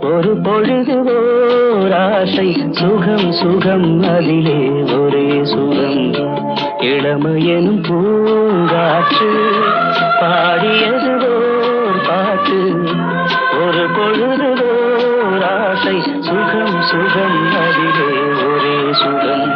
ஒரு பொழுது ஓராசை சுகம் சுகம் அதிலே ஒரே சுகம். இளமையனும் பூங்காற்று பாடியது ஓர் பாட்டு. ஒரு பொழுது ஓராசை சுகம் சுகம் அதிலே ஒரே சுகம்.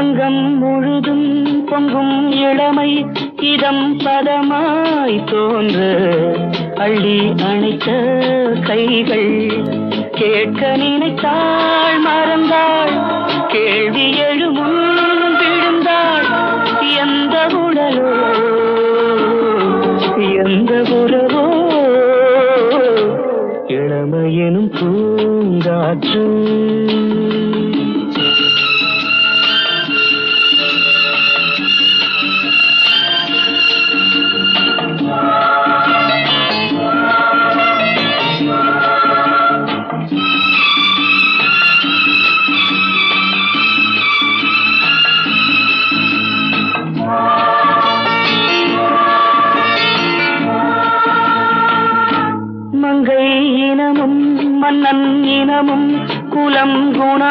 அங்கம் முழுதும் பொங்கும் இளமை. இதம் பதமாய் தோன்று அள்ளி அணைத்த கைகள். கேட்க நினைத்தாள் மறந்தாள். கேள்வி எழுமுன்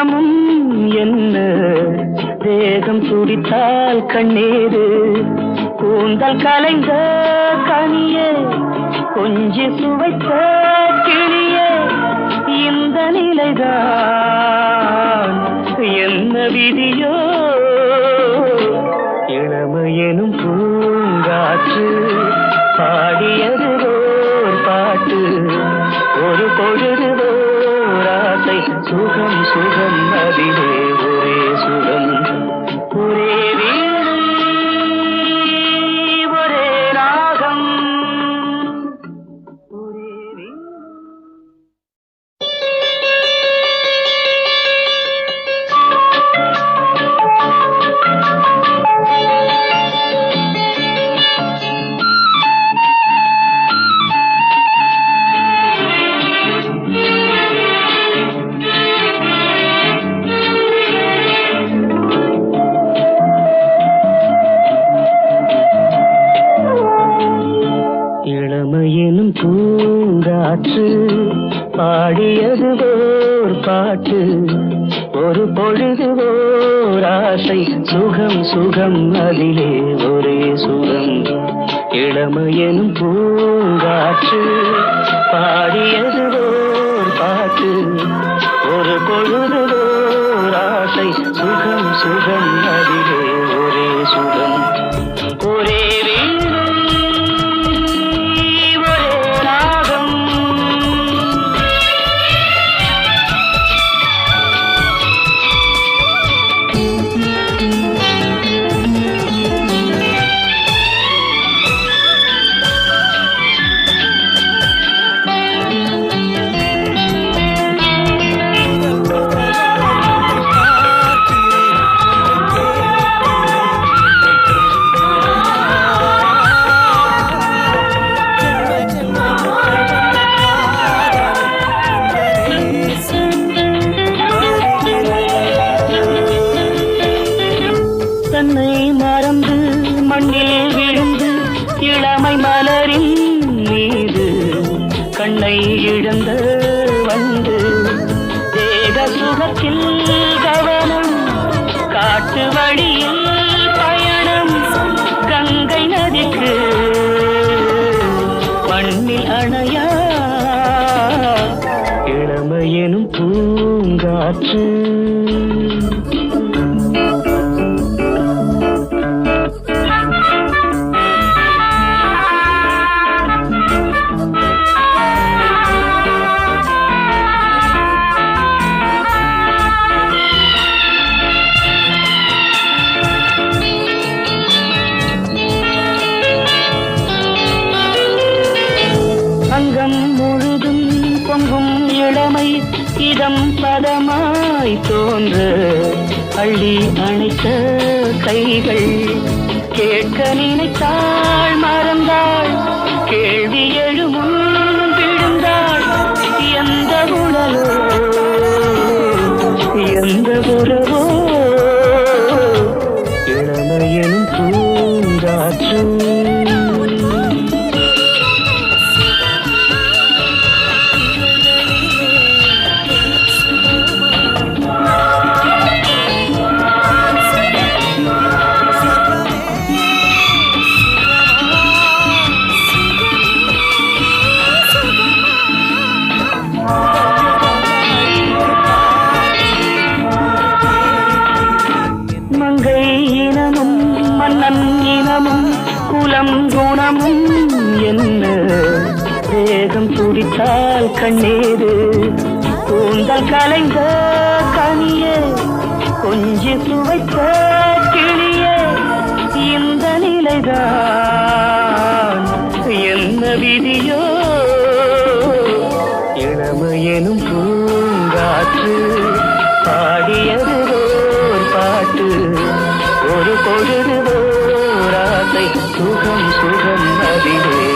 மனமும் என்ன? வேகம் துடித்தால் கண்ணீரு. கூந்தல் கலைந்த கனியே கொஞ்சி சுவைத்த கிளியே இந்த நிலைதான். என்ன விதியோ? இளமையெனும் பூங்காற்று பாடியது ஓர் பாட்டு. ஒரு பொழுது ஓர் ஆசை. சுகம் சுகம் அதிலே ஒரே சுகம். இளமையெனும் பூங்காற்று. பாடியது ஓர் பாட்டு. ஒரு பொழுது ஓர் ஆசை. சுகம் சுகம் அதிலே வழியில் பயணம் கங்கை நதிக்கு. மண்ணில் அணையா? இளமையெனும் பூங்காற்று. பதம் பதமாய் தோன்ற அள்ளி அணைத்த கைகள் கேட்க நினைத்தார். வேகம் துடித்தால் கண்ணீரு. கூந்தல் கலைந்த கனிய கொஞ்சி துவைத்த கிளிய இந்த நிலைதான். என்ன விதியோ? இளமையெனும் பூங்காற்று பாடியது ஓர் பாட்டு. ஒரு பொழுது ஓராசை சுகம் சுகம் அதிலே.